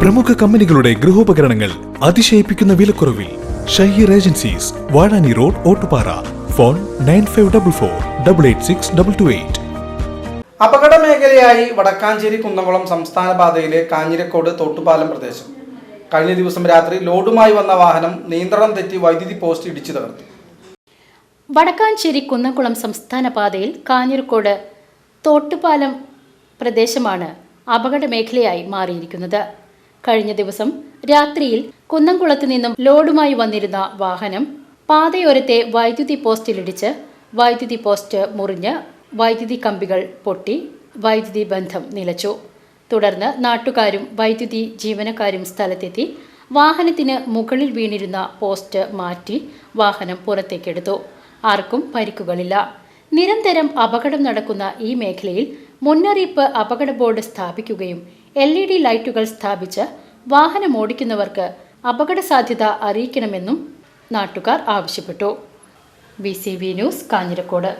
പ്രമുഖ കമ്പനികളുടെ ഗൃഹോപകരണങ്ങൾ അതിശയിപ്പിക്കുന്ന വിലക്കുറവിൽ Shaheer agencies Vazhani road Ottupara. Phone nine five double four double eight six double two eight. അപകട മേഖലയായി വടക്കാഞ്ചേരി കുന്നംകുളം സംസ്ഥാന പാതയിലെ കാഞ്ഞിരക്കോട് തോട്ടുപാലം പ്രദേശം. കഴിഞ്ഞ ദിവസം രാത്രി ലോഡുമായി വന്ന വാഹനം നിയന്ത്രണം തെറ്റി വൈദ്യുതി പോസ്റ്റ് ഇടിച്ചു തകർത്തു. വടക്കാഞ്ചേരി കുന്നംകുളം സംസ്ഥാന പാതയിൽ കാഞ്ഞിരക്കോട് തോട്ടുപാലം പ്രദേശമാണ് അപകട മേഖലയായി മാറിയിരിക്കുന്നത്. കഴിഞ്ഞ ദിവസം രാത്രിയിൽ കുന്നംകുളത്ത് നിന്നും ലോഡുമായി വന്നിരുന്ന വാഹനം പാതയോരത്തെ വൈദ്യുതി പോസ്റ്റിലിടിച്ച് വൈദ്യുതി പോസ്റ്റ് മുറിഞ്ഞ് വൈദ്യുതി കമ്പികൾ പൊട്ടി വൈദ്യുതി ബന്ധം നിലച്ചു. തുടർന്ന് നാട്ടുകാരും വൈദ്യുതി ജീവനക്കാരും സ്ഥലത്തെത്തി വാഹനത്തിന് മുകളിൽ വീണിരുന്ന പോസ്റ്റ് മാറ്റി വാഹനം പുറത്തേക്കെടുത്തു. ആർക്കും പരിക്കുകളില്ല. നിരന്തരം അപകടം നടക്കുന്ന ഈ മേഖലയിൽ മുന്നറിയിപ്പ് അപകട ബോർഡ് സ്ഥാപിക്കുകയും എൽ ഇ ഡി ലൈറ്റുകൾ സ്ഥാപിച്ച് വാഹനം ഓടിക്കുന്നവർക്ക് അപകട സാധ്യത അറിയിക്കണമെന്നും നാട്ടുകാർ ആവശ്യപ്പെട്ടു. B C B news Kanjirakode.